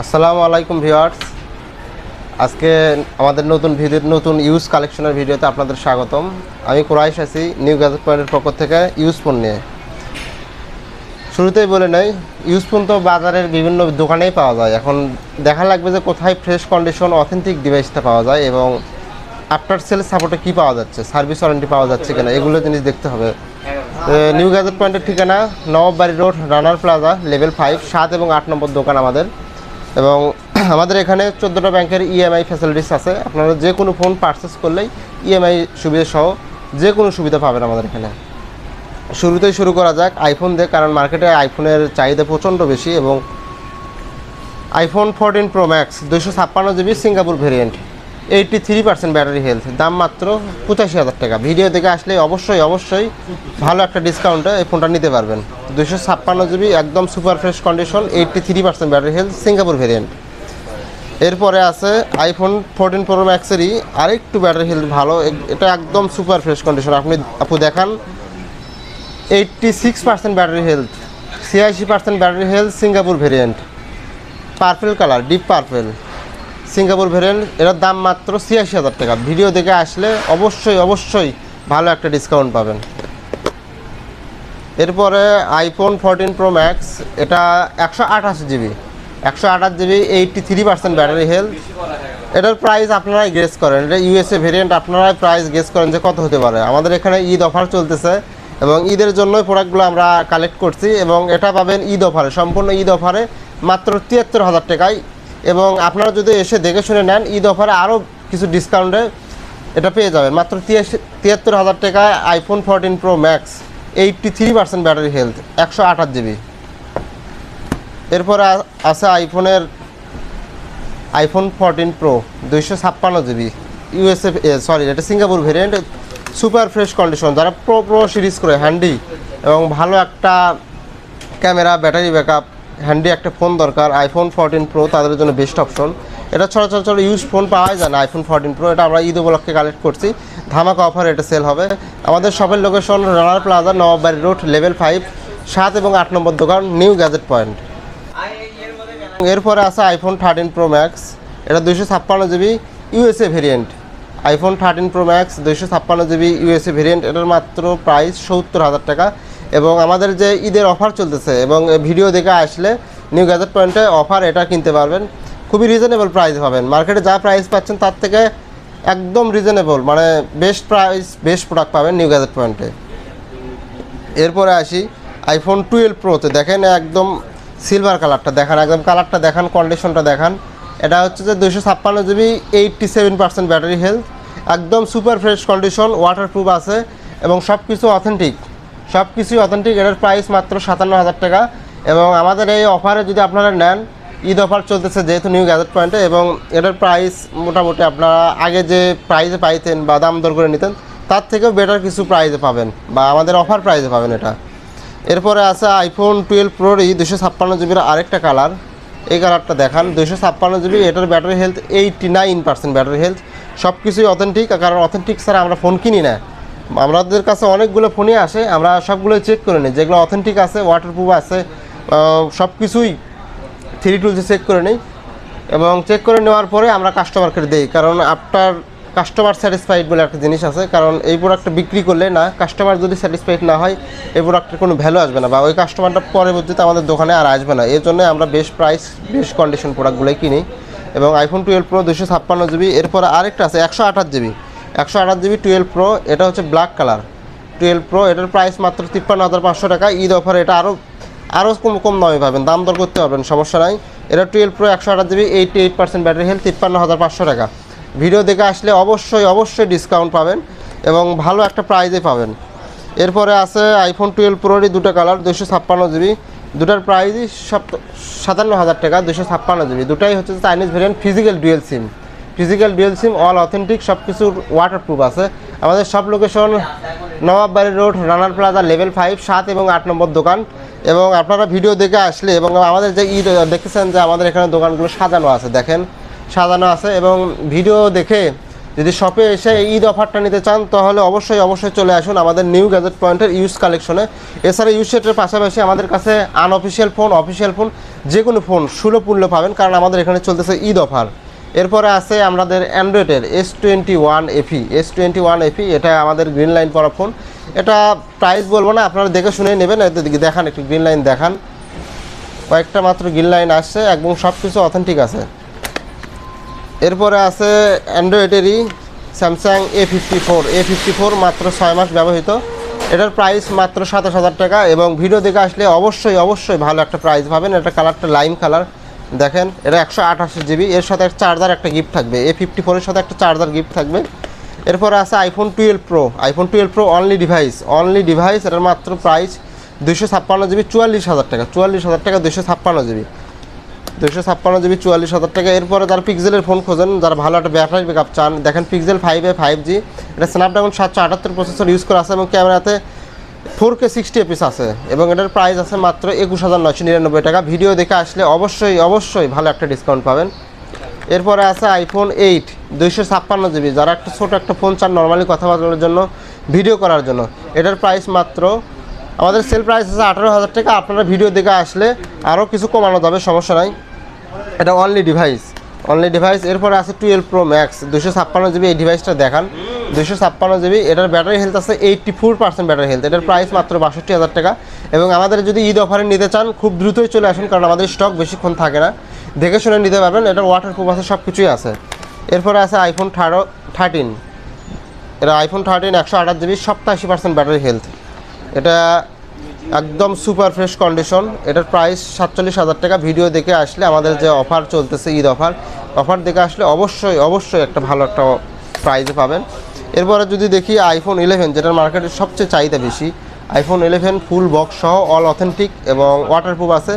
আসসালামু আলাইকুম ভিউয়ার্স। আজকে আমাদের নতুন ভিডিও, নতুন ইউজ কালেকশনের ভিডিওতে আপনাদের স্বাগতম। আমি কুরাইশ আছি, নিউ গ্যাজেট পয়েন্টের পক্ষ থেকে ইউজ ফোন নিয়ে। শুরুতেই বলে নেই, ইউজ ফোন তো বাজারের বিভিন্ন দোকানেই পাওয়া যায়। এখন দেখা লাগবে যে কোথায় ফ্রেশ কন্ডিশন, অথেন্টিক ডিভাইসটা পাওয়া যায় এবং আফটার সেল সাপোর্টে কী পাওয়া যাচ্ছে, সার্ভিস ওয়ারেন্টি পাওয়া যাচ্ছে কিনা, এগুলো জিনিস দেখতে হবে। নিউ গ্যাজেট পয়েন্টের ঠিকানা Nawabbari road, Runner Plaza, level five, সাত এবং আট নম্বর দোকান আমাদের। এবং আমাদের এখানে চোদ্দোটা ব্যাংকের ইএমআই ফ্যাসিলিটিস আছে। আপনারা যে কোনো ফোন পারচেস করলেই ইএমআই সুবিধা সহ যে কোনো সুবিধা পাবেন আমাদের এখানে। শুরুতেই শুরু করা যাক আইফোন দিয়ে, কারণ মার্কেটে আইফোনের চাহিদা প্রচণ্ড বেশি এবং আইফোন ফোরটিন প্রো ম্যাক্স দুশো ছাপ্পান্ন GB Singapore variant eighty three percent battery health দাম মাত্র পঁচাশি হাজার টাকা। ভিডিও দেখে আসলে অবশ্যই অবশ্যই ভালো একটা ডিসকাউন্টে এই ফোনটা নিতে পারবেন। দুশো ছাপ্পান্ন জিবি, একদম super fresh condition eighty three percent battery health Singapore variant এরপরে আছে আইফোন ফোরটিন প্রো ম্যাক্সেরই আরেকটু ব্যাটারি হেলথ ভালো এটা একদম সুপার ফ্রেশ কন্ডিশন আপনি, আপু দেখান eighty six percent battery health ছিয়াশি percent battery health Singapore variant purple colour deep purple Singapore variant, এটার দাম মাত্র ছিয়াশি হাজার টাকা। ভিডিও দেখে আসলে অবশ্যই অবশ্যই ভালো একটা ডিসকাউন্ট পাবেন। এরপরে আইফোন ফোরটিন প্রো ম্যাক্স এটা একশো আঠাশ জিবি। একশো আঠাশ GB eighty three percent battery health এটার প্রাইস আপনারাই গেস করেন। এটা ইউএসএ ভেরিয়েন্ট আপনারাই প্রাইস গেস করেন যে কত হতে পারে। আমাদের এখানে ঈদ অফার চলতেছে এবং ঈদের জন্যই প্রোডাক্টগুলো আমরা কালেক্ট করছি এবং এটা পাবেন ঈদ অফারে সম্পূর্ণ ঈদ অফারে মাত্র তিয়াত্তর হাজার টাকায় এবং আপনারা যদি এসে দেখে শুনে নেন, ঈদ অফারে আরও কিছু ডিসকাউন্টে এটা পেয়ে যাবেন। মাত্র তিয়াত্তর হাজার টাকায় iPhone fourteen pro max eighty three percent battery health একশো আঠাশ জিবি এরপরে আছে আইফোনের আইফোন ফোরটিন প্রো দুইশো ছাপ্পান্ন জিবি ইউএসএ সরি এটা Singapore variant super fresh condition যারা প্রো প্রো সিরিজ করে হ্যান্ডি এবং ভালো একটা ক্যামেরা ব্যাটারি ব্যাকআপ হ্যান্ডি একটা ফোন দরকার আইফোন ফোরটিন প্রো তাদের জন্য বেস্ট অপশন এটা সচরাচর ইউজ ফোন পাওয়া যায় না আইফোন ফোরটিন প্রো এটা আমরা ঈদ উপলক্ষে কালেক্ট করছি। ধামাকা অফার এটা সেল হবে। আমাদের শপের location Runner Plaza Nawabbari road level five সাত এবং আট নম্বর দোকান নিউ গ্যাজেট পয়েন্ট এরপরে আছে আইফোন থার্টিন প্রো ম্যাক্স এটা দুইশো ছাপ্পান্ন GB USA variant iPhone thirteen pro max দুইশো ছাপ্পান্ন জিবি ইউএসএ ভেরিয়েন্ট এটার মাত্র প্রাইস সত্তর হাজার টাকা। এবং আমাদের যে ঈদের অফার চলতেছে এবং ভিডিও দেখে আসলে নিউ গ্যাজেট পয়েন্টে অফার এটা কিনতে পারবেন। খুবই রিজনেবল প্রাইস পাবেন। মার্কেটে যা প্রাইস পাচ্ছেন তার থেকে একদম রিজনেবল মানে বেস্ট প্রাইস বেস্ট প্রোডাক্ট পাবেন নিউ গ্যাজেট পয়েন্টে এরপরে আসি আইফোন টুয়েলভ প্রোতে দেখেন একদম সিলভার কালারটা দেখান, একদম কালারটা দেখান কন্ডিশনটা দেখান। এটা হচ্ছে যে দুশো ছাপ্পান্ন GB eighty seven percent battery health একদম সুপার ফ্রেশ কন্ডিশন ওয়াটারপ্রুফ আছে এবং সব কিছু অথেন্টিক সব কিছুই অথেন্টিক এটার প্রাইস মাত্র সাতান্ন হাজার টাকা। এবং আমাদের এই অফারে যদি আপনারা নেন, ঈদ অফার চলতেছে যেহেতু নিউ গ্যাজেট পয়েন্টে এবং এটার প্রাইস মোটামুটি আপনারা আগে যে প্রাইজে পাইতেন বা দাম দর করে নিতেন, তার থেকেও বেটার কিছু প্রাইজে পাবেন বা আমাদের অফার প্রাইজে পাবেন এটা। এরপরে আছে আইফোন টুয়েলভ প্রোরই দুশো ছাপ্পান্ন জিবির আরেকটা কালার এই কালারটা দেখান দুশো ছাপ্পান্ন জিবি, এটার battery health eighty nine percent battery health সব কিছুই অথেন্টিক কারণ অথেন্টিক ছাড়া আমরা ফোন কিনি না। আমাদের কাছে অনেকগুলো ফোনই আসে, আমরা সবগুলো চেক করে নিই। যেগুলো অথেন্টিক আছে ওয়াটারপ্রুফ আছে সব কিছুই থ্রি টুলসে চেক করে নিই। এবং চেক করে নেওয়ার পরে আমরা কাস্টমারকে দিই, কারণ আপনার কাস্টমার স্যাটিসফাইড বলে একটা জিনিস আছে, কারণ এই প্রোডাক্টটা বিক্রি করলে না কাস্টমার যদি স্যাটিসফাইড না হয়, এই প্রোডাক্টের কোনো ভ্যালু আসবে না, বা ওই কাস্টমারটা পরবর্তীতে আমাদের দোকানে আর আসবে না। এর জন্য আমরা বেস্ট প্রাইস বেস্ট কন্ডিশন প্রোডাক্টগুলোই কিনি। এবং আইফোন টুয়েলভ প্রো দুশো ছাপ্পান্ন জিবি এরপরে আরেকটা আছে, একশো আঠাশ জিবি একশো আঠাশ জিবি টুয়েলভ প্রো এটা হচ্ছে ব্ল্যাক কালার টুয়েলভ প্রো এটার প্রাইস মাত্র তিপ্পান্ন হাজার পাঁচশো টাকা। ঈদ অফার এটা আরও আরও কম কম দামে পাবেন। দাম দর করতে পারবেন, সমস্যা নাই। এটা টুয়েলভ প্রো একশো আঠাশ GB eighty eight percent battery health তিপ্পান্ন হাজার পাঁচশো টাকা। ভিডিও দেখে আসলে অবশ্যই অবশ্যই ডিসকাউন্ট পাবেন এবং ভালো একটা প্রাইজে পাবেন। এরপরে আছে আইফোন টুয়েলভ প্রোরই দুটো কালার দুশো ছাপ্পান্ন জিবি। দুটার প্রাইসই সাতান্ন হাজার টাকা দুশো ছাপ্পান্ন জিবি। দুটাই হচ্ছে Chinese variant physical dual SIM physical dual SIM all authentic সব কিছুর ওয়াটারপ্রুফ আছে। আমাদের সব location Nawabbari road Runner Plaza level five সাত এবং আট নম্বর দোকান। এবং আপনারা ভিডিও দেখে আসলে এবং আমাদের যে ঈদ, দেখেছেন যে আমাদের এখানে দোকানগুলো সাজানো আছে, দেখেন। সাজানো আছে এবং ভিডিও দেখে যদি শপে এসে ঈদ অফারটা নিতে চান, তাহলে অবশ্যই অবশ্যই চলে আসুন আমাদের নিউ গ্যাজেট পয়েন্টের ইউজ কালেকশনে এছাড়া ইউজ সেটের পাশাপাশি আমাদের কাছে আনঅফিসিয়াল ফোন অফিসিয়াল ফোন যে কোনো ফোন সুলভ মূল্য পাবেন, কারণ আমাদের এখানে চলতেছে ঈদ অফার এরপরে আছে আমাদের অ্যান্ড্রয়েডের S twenty one FE S twenty one FE এটা আমাদের গ্রিন লাইন করা ফোন এটা প্রাইস বলব না, আপনারা দেখে শুনে নেবেন দেখান, একটু গ্রিন লাইন দেখান। কয়েকটা মাত্র গ্রিন লাইন আসছে, একদম সব কিছু অথেন্টিক আছে। এরপরে আছে অ্যান্ড্রয়েডেরই Samsung A fifty four A fifty four মাত্র ছয় মাস ব্যবহৃত। এটার প্রাইস মাত্র সাতাশ হাজার টাকা এবং ভিডিও দেখে আসলে অবশ্যই অবশ্যই ভালো একটা প্রাইস পাবেন। এটা কালারটা লাইম কালার দেখেন, এটা একশো আঠাশি জিবি এর সাথে একটা চার্জার একটা গিফট থাকবে। এ ফিফটি ফোরের সাথে একটা চার্জার গিফট থাকবে। এরপরে আছে iPhone twelve pro iPhone twelve pro only device only device এটার মাত্র প্রাইস দুশো ছাপ্পান্ন জিবি চুয়াল্লিশ হাজার টাকা। চুয়াল্লিশ হাজার টাকা দুশো ছাপ্পান্ন জিবি দুশো ছাপ্পান্ন জিবি চুয়াল্লিশ হাজার টাকা। এরপরে যারা পিক্সেলের ফোন খোঁজেন, যারা ভালো একটা ব্যাটারি ব্যাকআপ চান, দেখেন পিক্সেল ফাইভে ফাইভ জি এটা স্ন্যাপড্রাগন সাতশো আটাত্তর প্রসেসর ইউজ করা আছে এবং ক্যামেরাতে ফোর কে সিক্সটি এপিস আছে এবং এটার প্রাইস আছে মাত্র একুশ হাজার নয়শো নিরানব্বই টাকা। ভিডিও দেখে আসলে অবশ্যই অবশ্যই ভালো একটা ডিসকাউন্ট পাবেন। এরপরে আছে আইফোন এইট দুইশো ছাপ্পান্ন জিবি, যারা একটা ছোটো একটা ফোন চান নর্মালি কথা বলার জন্য ভিডিও করার জন্য। এটার প্রাইস মাত্র, আমাদের সেল প্রাইস আছে আঠারো হাজার টাকা। আপনারা ভিডিও দেখে আসলে আরও কিছু কমানো যাবে, সমস্যা নাই। এটা অনলি ডিভাইস অনলি ডিভাইস এরপরে আছে টুয়েলভ প্রো ম্যাক্স দুশো ছাপ্পান্ন জিবি এই ডিভাইসটা দেখান। দুশো ছাপ্পান্ন জিবি, এটার ব্যাটারি হেলথ আছে eighty four percent battery health. এটার প্রাইস মাত্র বাষট্টি হাজার টাকা। এবং আমাদের যদি ঈদ অফারে নিতে চান, খুব দ্রুতই চলে আসুন, কারণ আমাদের স্টক বেশিক্ষণ থাকে না। দেখে শুনে নিতে পারবেন এটার ওয়াটার প্রুফ আছে সব কিছুই আছে। এরপরে আছে আইফোন থার্ডো থার্টিন এটা আইফোন থার্টিন একশো আঠাশ জিবি, সপ্তাশি পার্সেন্ট ব্যাটারি হেলথ। এটা একদম সুপার ফ্রেশ কন্ডিশন এটার প্রাইস সাতচল্লিশ হাজার টাকা। ভিডিও দেখে আসলে আমাদের যে অফার চলতেছে ঈদ অফার অফার দেখে আসলে অবশ্যই অবশ্যই একটা ভালো একটা প্রাইজে পাবেন। এরপরে যদি দেখি আইফোন ইলেভেন যেটার মার্কেটের সবচেয়ে চাহিদা বেশি আইফোন ইলেভেন ফুল বক্স সহ অল অথেন্টিক এবং ওয়াটারপ্রুফ আছে।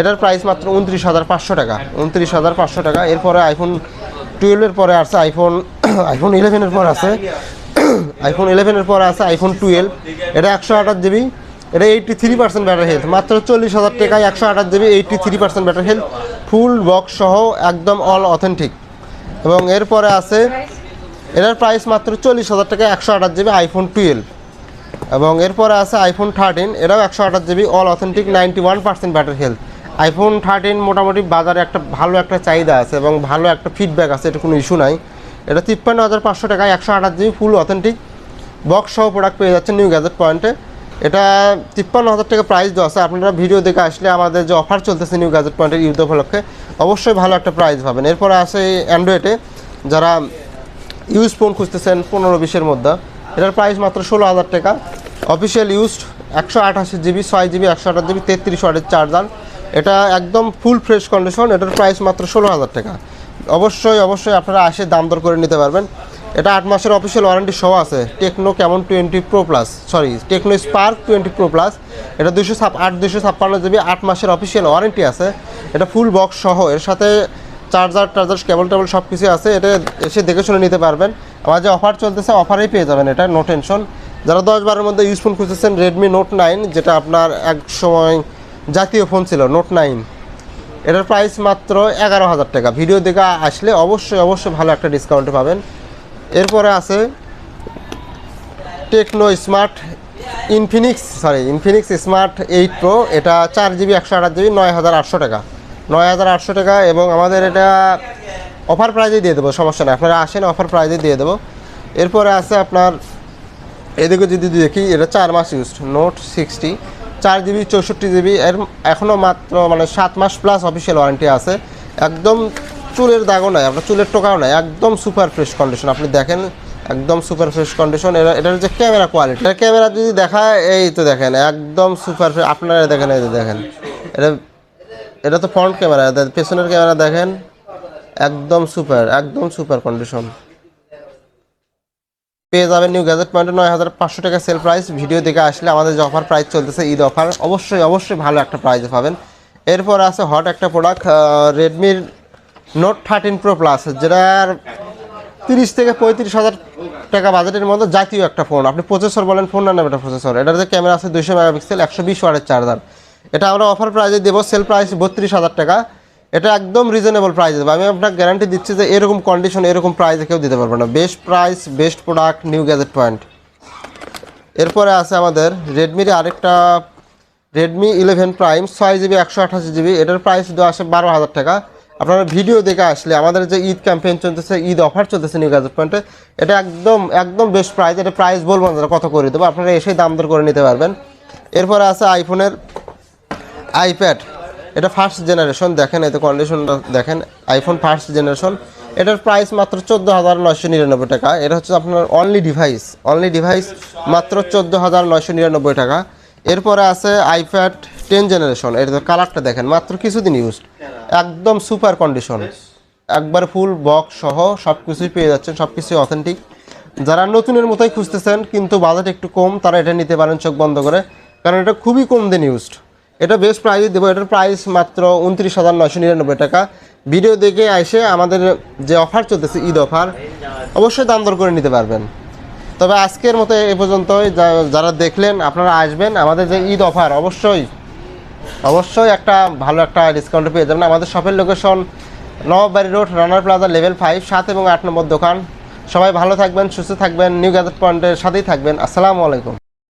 এটার প্রাইস মাত্র উনত্রিশ হাজার পাঁচশো টাকা। উনত্রিশ হাজার পাঁচশো টাকা। এরপরে আইফোন টুয়েলভের পরে আছে আইফোন আইফোন ইলেভেনের পর আছে আইফোন ইলেভেনের পরে আছে আইফোন টুয়েলভ এটা একশো আঠাশ জিবি এটা eighty three percent battery health মাত্র চল্লিশ হাজার টাকায় একশো আঠাশ GB eighty three percent battery health full box সহ একদম অল অথেন্টিক এবং এরপরে আছে এটার প্রাইস মাত্র চল্লিশ হাজার টাকা, একশো আঠাশ জিবি আইফোন টুয়েলভ এবং এরপরে আছে আইফোন থার্টিন এটাও একশো আঠাশ GB all authentic ninety one percent battery health iPhone thirteen মোটামুটি বাজারে একটা ভালো একটা চাহিদা আছে এবং ভালো একটা ফিডব্যাক আছে, এটা কোনো ইস্যু নাই। এটা তিপ্পান্ন হাজার পাঁচশো টাকায় একশো আঠাশ জিবি ফুল অথেন্টিক বক্স সহ প্রোডাক্ট পেয়ে যাচ্ছে নিউ গ্যাজেট পয়েন্টে এটা তিপ্পান্ন হাজার টাকা প্রাইস দেওয়া আছে। আপনারা ভিডিও দেখে আসলে আমাদের যে অফার চলতেছে নিউ গ্যাজেট পয়েন্টের ইউথ উপলক্ষে, অবশ্যই ভালো একটা প্রাইস পাবেন। এরপরে আসে অ্যান্ড্রয়েডে যারা ইউজ ফোন খুঁজতেছেন পনেরো বিশের মধ্যে। এটার প্রাইস মাত্র ষোলো হাজার টাকা। অফিসিয়াল ইউজড একশো আঠাশি জিবি, ছয় জিবি, একশো আঠাশ জিবি, তেত্রিশ ওয়াটের চার্জার এটা একদম ফুল ফ্রেশ কন্ডিশন এটার প্রাইস মাত্র ষোলো হাজার টাকা। অবশ্যই অবশ্যই আপনারা আসে দাম দর করে নিতে পারবেন। এটা আট মাসের অফিসিয়াল ওয়ারেন্টি সহ আছে। Tecno Camon twenty pro plus sorry Tecno Spark twenty pro plus এটা দুশো আট দুশো ছাপ্পান্ন জিবি, আট মাসের অফিসিয়াল ওয়ারেন্টি আছে। এটা ফুল বক্স সহ। এর সাথে চার্জার টার্জার কেবল টেবল সব কিছুই আছে, এটা এসে দেখে শুনে নিতে পারবেন। আমার যে অফার চলতেছে অফারেই পেয়ে যাবেন এটা নো টেনশন যারা দশ বারের মধ্যে ইউজ ফোন খুঁজতেছেন রেডমি নোট নাইন যেটা আপনার এক সময় জাতীয় ফোন ছিল নোট নাইন এটার প্রাইস মাত্র এগারো হাজার টাকা। ভিডিও দেখে আসলে অবশ্যই অবশ্যই ভালো একটা ডিসকাউন্ট পাবেন। এরপরে আছে Tecno smart Infinix sorry Infinix smart eight pro এটা চার জিবি একশো আঠাশ জিবি নয় হাজার আটশো টাকা। নয় হাজার আটশো টাকা এবং আমাদের এটা অফার প্রাইজে দিয়ে দেবো, সমস্যা নেই। আপনারা আসেন অফার প্রাইজে দিয়ে দেবো। এরপরে আছে আপনার, এদিকে যদি দেখি, এটা চার মাস ইউজড নোট সিক্সটি চার জিবি চৌষট্টি জিবি এর এখনও মাত্র মানে সাত মাস প্লাস অফিসিয়াল ওয়ারেন্টি আছে। একদম চুলের দাগও নাই, আপনার চুলের টোকাও নাই, একদম সুপার ফ্রেশ কন্ডিশন আপনি দেখেন, একদম সুপার ফ্রেশ কন্ডিশন এটা এটার যে ক্যামেরা কোয়ালিটি এটা ক্যামেরা যদি দেখায়, এই তো দেখেন, একদম সুপার ফ্রেশ আপনারা দেখেন, এই যে দেখেন। এটা এটা তো ফ্রন্ট ক্যামেরা পেছনের ক্যামেরা দেখেন, একদম সুপার একদম সুপার কন্ডিশন পেয়ে যাবেন নিউ গ্যাজেট পয়েন্টে নয় হাজার পাঁচশো টাকা সেল প্রাইস ভিডিও দেখে আসলে আমাদের যে অফার প্রাইস চলতেছে, ঈদ অফার অবশ্যই অবশ্যই ভালো একটা প্রাইসে পাবেন। এরপর আছে হট একটা প্রোডাক্ট রেডমির নোট থার্টিন প্রো প্লাস যেটার তিরিশ থেকে পঁয়ত্রিশ হাজার টাকা বাজেটের মধ্যে জাতীয় একটা ফোন আপনি প্রসেসর বলেন ফোন না এটা প্রসেসর এটার যে ক্যামেরা আছে দুইশো মেগাপিক্সেল, একশো বিশ ওয়াটের চার্জার এটা আমরা অফার প্রাইসে দেবো সেল প্রাইস বত্রিশ হাজার টাকা। এটা একদম রিজনেবল প্রাইস দেবো। আমি আপনাকে গ্যারান্টি দিচ্ছি যে এরকম কন্ডিশন এরকম প্রাইসে কেউ দিতে পারবে না। Best price best product new gadget point এরপরে আছে আমাদের রেডমির আরেকটা রেডমি ইলেভেন প্রাইম ছয় জিবি একশো আঠাশি জিবি এটার প্রাইস দেওয়া আসে বারো হাজার টাকা। আপনারা ভিডিও দেখে আসলে আমাদের যে ঈদ ক্যাম্পেইন চলতেছে, ঈদ অফার চলতেছে নিউ গ্যাজেট পয়েন্টে এটা একদম একদম বেস্ট প্রাইস এটা প্রাইস বলব না, কত করে দেবো? আপনারা এসেই দাম দর করে নিতে পারবেন। এরপরে আছে আইফোনের আইপ্যাড। এটা ফার্স্ট জেনারেশন দেখেন এতে কন্ডিশনটা দেখেন আইফোন ফার্স্ট জেনারেশন এটার প্রাইস মাত্র চোদ্দ হাজার নয়শো নিরানব্বই টাকা। এটা হচ্ছে আপনার অনলি ডিভাইস অনলি ডিভাইস মাত্র চোদ্দ হাজার নয়শো নিরানব্বই টাকা। এরপরে আছে আইপ্যাড টেন জেনারেশন এটা কালারটা দেখেন, মাত্র কিছুদিন ইউজ একদম সুপার কন্ডিশন একবার ফুল বক্স সহ সব কিছুই পেয়ে যাচ্ছেন সব কিছুই অথেন্টিক যারা নতুনের মতোই খুঁজতেছেন, কিন্তু বাজেট একটু কম, তারা এটা নিতে পারেন চোখ বন্ধ করে। কারণ এটা খুবই কম দিন ইউজড এটা বেস্ট প্রাইস দেবো। এটার প্রাইস মাত্র উনত্রিশ হাজার নয়শো নিরানব্বই টাকা। ভিডিও দেখে এসে আমাদের যে অফার চলতেছে, ঈদ অফার, অবশ্যই দাম দর করে নিতে পারবেন। তবে আজকের মতো এ পর্যন্তই। যা- যারা দেখলেন, আপনারা আসবেন। আমাদের যে ঈদ অফার, অবশ্যই অবশ্যই একটা ভালো একটা ডিসকাউন্ট পেয়ে যাবেন। আমাদের শপের location Nababari road Runner plaza level five সাত এবং আট নম্বর দোকান। সবাই ভালো থাকবেন, সুস্থ থাকবেন নিউ গ্যাজেট পয়েন্টের সাথেই থাকবেন। আসসালামু আলাইকুম।